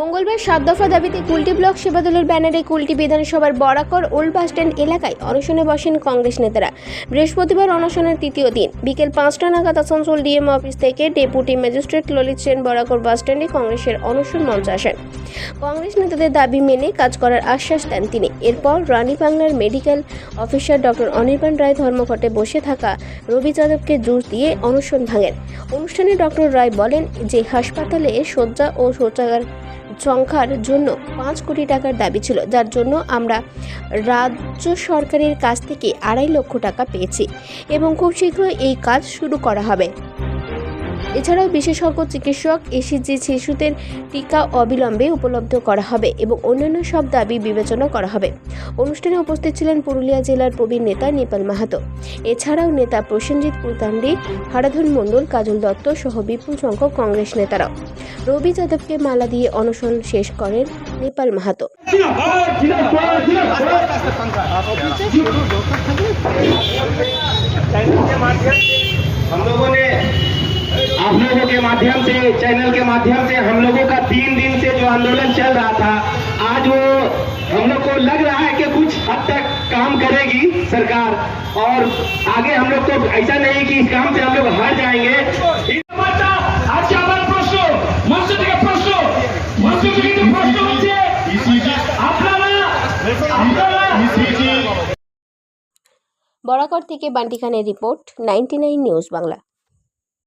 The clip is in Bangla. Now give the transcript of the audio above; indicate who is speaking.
Speaker 1: মঙ্গলবার সাত দফা দাবিতে কুলটি ব্লক সেবাদলের ব্যানারে কুলটি বিধানসভার বরাকর ওল্ড বাসস্ট্যান্ড এলাকায় অনশনে বসেন কংগ্রেস নেতারা। বৃহস্পতিবার অনশনের তৃতীয় দিন, বিকেল পাঁচটা নাগাদ আসানসোল ডিএম অফিস থেকে ডেপুটি ম্যাজিস্ট্রেট ললিত সেন বরাকর বাসস্ট্যান্ডে কংগ্রেসের অনশন মঞ্চে আসেন। কংগ্রেস নেতাদের দাবি মেনে কাজ করার আশ্বাস দেন তিনি। এরপর রানী বাংলার medical officer doctor Anirban Roy ধর্মঘটে বসে থাকা রবি যাদবকে জুস দিয়ে অনশন ভাঙেন। অনুষ্ঠানে ডক্টর রায় বলেন যে, হাসপাতালে শয্যা ও শৌচাগার সংখ্যার জন্য পাঁচ কোটি টাকার দাবি ছিল, যার জন্য আমরা রাজ্য সরকারের কাছ থেকে আড়াই লক্ষ টাকা পেয়েছি এবং খুব শীঘ্রই এই কাজ শুরু করা হবে। এছাড়াও বিশেষজ্ঞ চিকিৎসক এসিজি শিশুদের টিকা অবিলম্বে উপলব্ধ করা হবে এবং অন্যান্য সব দাবি বিবেচনা করা হবে। অনুষ্ঠানে উপস্থিত ছিলেন পুরুলিয়া জেলার প্রবীণ নেতা নেপাল মাহাতো। এছাড়াও নেতা প্রসেনজিৎ কুলতান্ডি হারাধন মণ্ডল, কাজল দত্ত সহ বিপুল সংখ্যক কংগ্রেস নেতারাও। রবি যাদবকে মালা দিয়ে অনশন শেষ করেন নেপাল মাহাতো।
Speaker 2: के माध्यम से चैनल के माध्यम से हम लोगों का तीन दिन से जो आंदोलन चल रहा था आज वो हम लोग को लग रहा है कि कुछ हद तक काम करेगी सरकार और आगे हम लोग को ऐसा नहीं कि इस काम से हम लोग हार जाएंगे
Speaker 3: বাচ্চা আজকে আমার প্রশ্ন মঞ্চ থেকে প্রশ্ন মঞ্চ থেকে কিন্তু প্রশ্ন হচ্ছে আপনারা আপনারা
Speaker 1: বরাকর থেকে বান্টি খানের রিপোর্ট নাইনটি নিউজ বাংলা